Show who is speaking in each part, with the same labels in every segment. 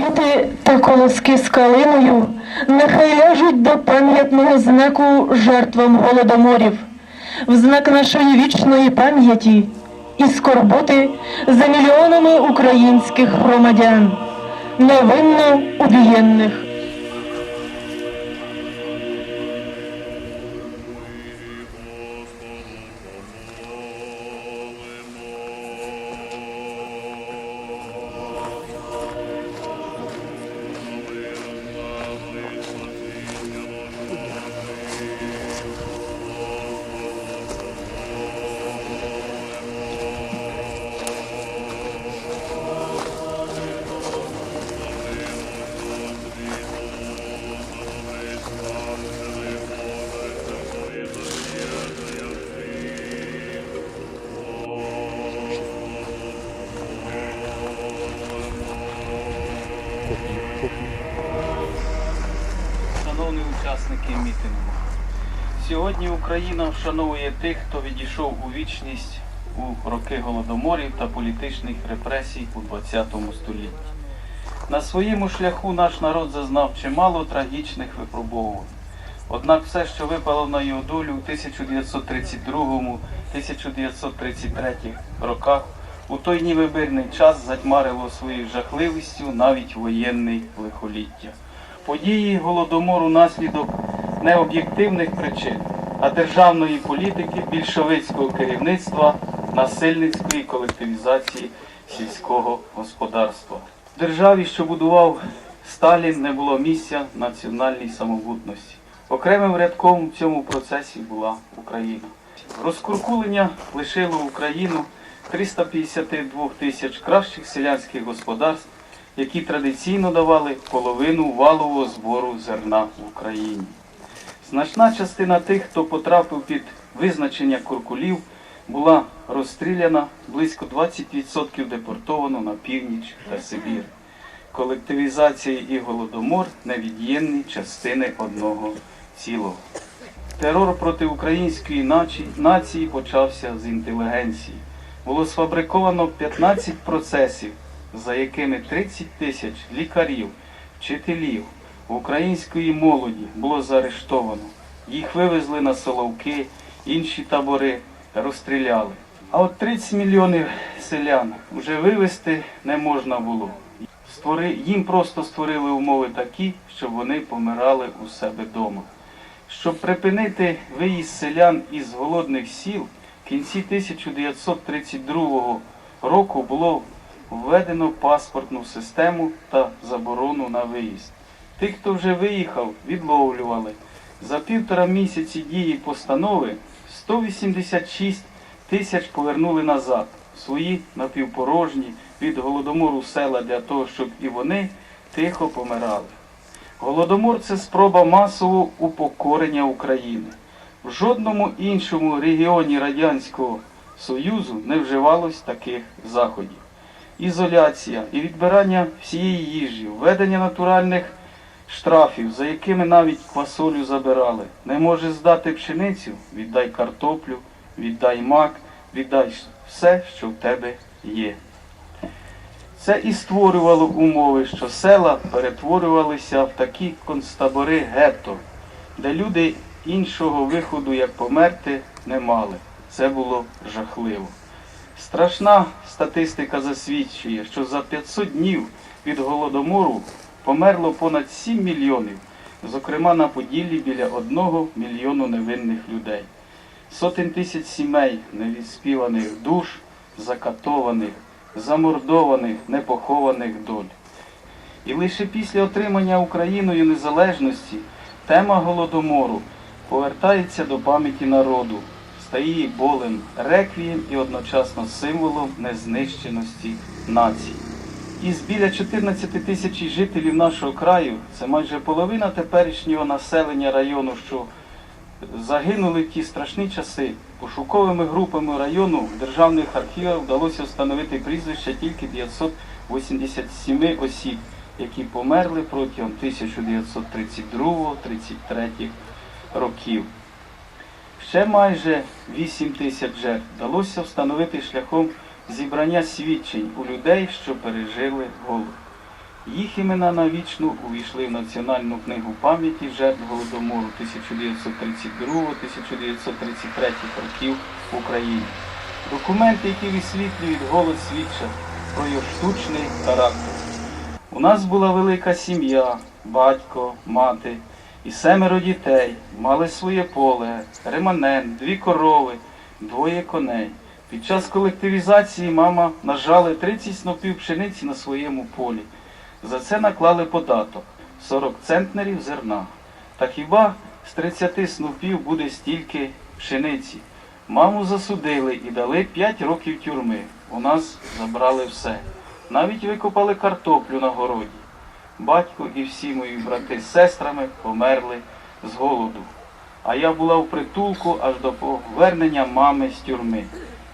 Speaker 1: Квіти та колоски з калиною нехай ляжуть до пам'ятного знаку жертвам голодоморів, в знак нашої вічної пам'яті і скорботи за мільйонами українських громадян, невинно убієнних.
Speaker 2: Учасники мітингу, сьогодні Україна вшановує тих, хто відійшов у вічність у роки голодоморів та політичних репресій у ХХ столітті. На своєму шляху наш народ зазнав чимало трагічних випробовувань. Однак все, що випало на його долю у 1932-1933 роках, у той невибірний час затьмарило своєю жахливістю навіть воєнний лихоліття. Події голодомору наслідок не об'єктивних причин, а державної політики більшовицького керівництва насильницької колективізації сільського господарства. В державі, що будував Сталін, не було місця національній самобутності. Окремим рядком в цьому процесі була Україна. Розкуркулення лишило Україну 352 тисяч кращих селянських господарств, які традиційно давали половину валового збору зерна в Україні. Значна частина тих, хто потрапив під визначення куркулів, була розстріляна, близько 20% депортовано на північ та Сибір. Колективізація і голодомор невід'ємні частини одного цілого. Терор проти української нації почався з інтелігенції. Було сфабриковано 15 процесів, за якими 30 тисяч лікарів, вчителів, української молоді було заарештовано. Їх вивезли на Соловки, інші табори розстріляли. А от 30 мільйонів селян вже вивезти не можна було. Їм просто створили умови такі, щоб вони помирали у себе вдома. Щоб припинити виїзд селян із голодних сіл, в кінці 1932 року було введено паспортну систему та заборону на виїзд. Тих, хто вже виїхав, відловлювали. За півтора місяці дії постанови 186 тисяч повернули назад свої напівпорожні від голодомору села для того, щоб і вони тихо помирали. Голодомор це спроба масового упокорення України. В жодному іншому регіоні Радянського Союзу не вживалось таких заходів. Ізоляція і відбирання всієї їжі, введення натуральних штрафів, за якими навіть квасолю забирали. Не можеш здати пшеницю, віддай картоплю, віддай мак, віддай все, що в тебе є. Це і створювало умови, що села перетворювалися в такі концтабори гетто, де люди іншого виходу, як померти, не мали. Це було жахливо. Страшна статистика засвідчує, що за 500 днів від голодомору померло понад 7 мільйонів, зокрема на Поділлі біля 1 мільйону невинних людей. Сотень тисяч сімей невідспіваних душ, закатованих, замордованих, непохованих доль. І лише після отримання Україною незалежності тема голодомору повертається до пам'яті народу, стає болем, реквієм і одночасно символом незнищеності нації. Із біля 14 тисяч жителів нашого краю, це майже половина теперішнього населення району, що загинули в ті страшні часи. Пошуковими групами району в державних архівах вдалося встановити прізвища тільки 987 осіб, які померли протягом 1932-33 років. Ще майже 8 тисяч жертв вдалося встановити шляхом зібрання свідчень у людей, що пережили голод. Їх імена навічно увійшли в Національну книгу пам'яті жертв Голодомору 1932-1933 років в Україні. Документи, які висвітлюють голод, свідчать про його штучний характер. У нас була велика сім'я, батько, мати і семеро дітей, мали своє поле, реманент, дві корови, двоє коней. Під час колективізації мама нажали 30 снопів пшениці на своєму полі. За це наклали податок 40 центнерів зерна. Та хіба з 30 снопів буде стільки пшениці? Маму засудили і дали 5 років тюрми. У нас забрали все. Навіть викопали картоплю на городі. Батько і всі мої брати з сестрами померли з голоду. А я була в притулку аж до повернення мами з тюрми.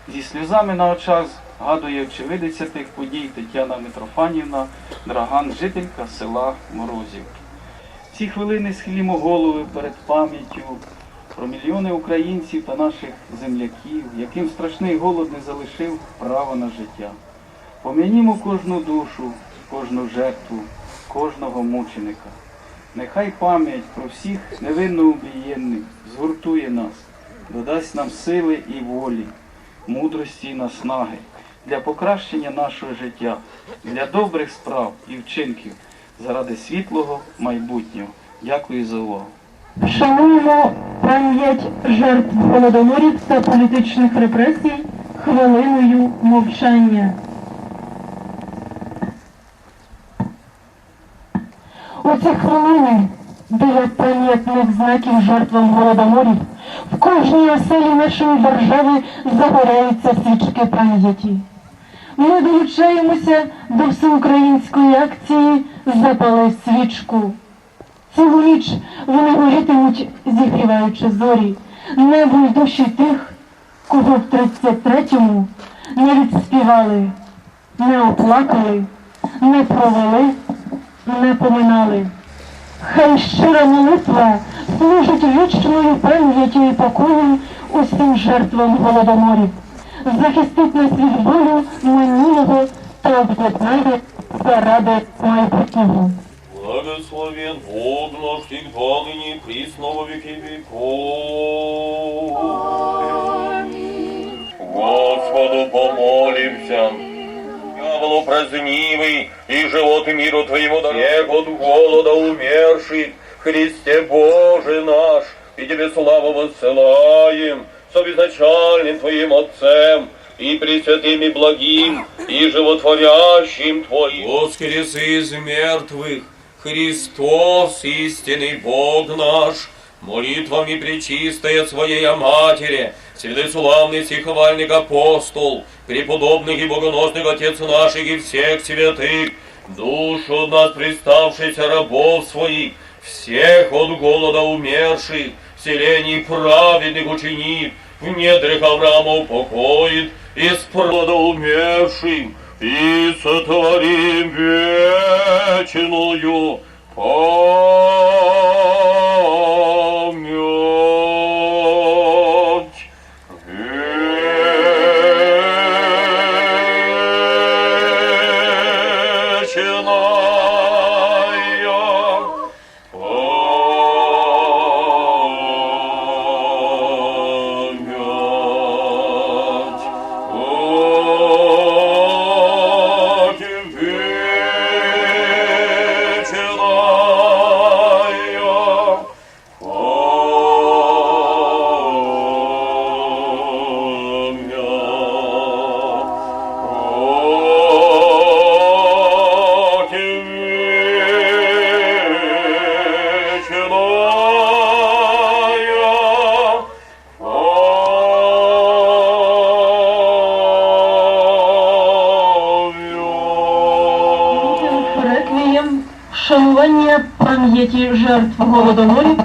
Speaker 2: Зі сльозами на очах згадує очевидиця тих подій Тетяна Митрофанівна, Драган, жителька села Морозів. Ці хвилини схилімо голови перед пам'яттю про мільйони українців та наших земляків, яким страшний голод не залишив права на життя. Пом'янімо кожну душу, кожну жертву, кожного мученика. Нехай пам'ять про всіх невинно убієнних згуртує нас, додасть нам сили і волі, мудрості і наснаги для покращення нашого життя, для добрих справ і вчинків заради світлого майбутнього. Дякую за увагу.
Speaker 1: Вшануємо пам'ять жертв голодоморів та політичних репресій хвилиною мовчання. Ці хвилини біля пам'ятних знаків жертвам голодоморів в кожній оселі нашої держави загоряються свічки пам'яті. Ми долучаємося до всеукраїнської акції Запали свічку. Цілу ніч вони горітимуть, зігріваючи зорі, небо й душі тих, кого в 33-му не відспівали, не оплакали, не провели, не поминали. Хай щира молитва служить вічною пам'яті і покоєм усім жертвам голодоморів, захистить нас від болю минулого та об'єднає
Speaker 3: всех от голода умерших, Христе Боже наш, и Тебе славу воссылаем, со безначальным Твоим Отцем, и пресвятым и благим, и животворящим Твоим. Воскресы из мертвых, Христос, истинный Бог наш, молитвами пречистая Своей Матери, святой славный стиховальник апостол, преподобный и богоносный Отец наших и всех святых, душу нас приставшихся рабов своих, всех от голода умерших, селений праведных ученик, в недрах Авраама упокоит, из прода умершим, и сотворим вечную память.
Speaker 1: Вшанування пам'яті жертв голодоморів оголошується закритим.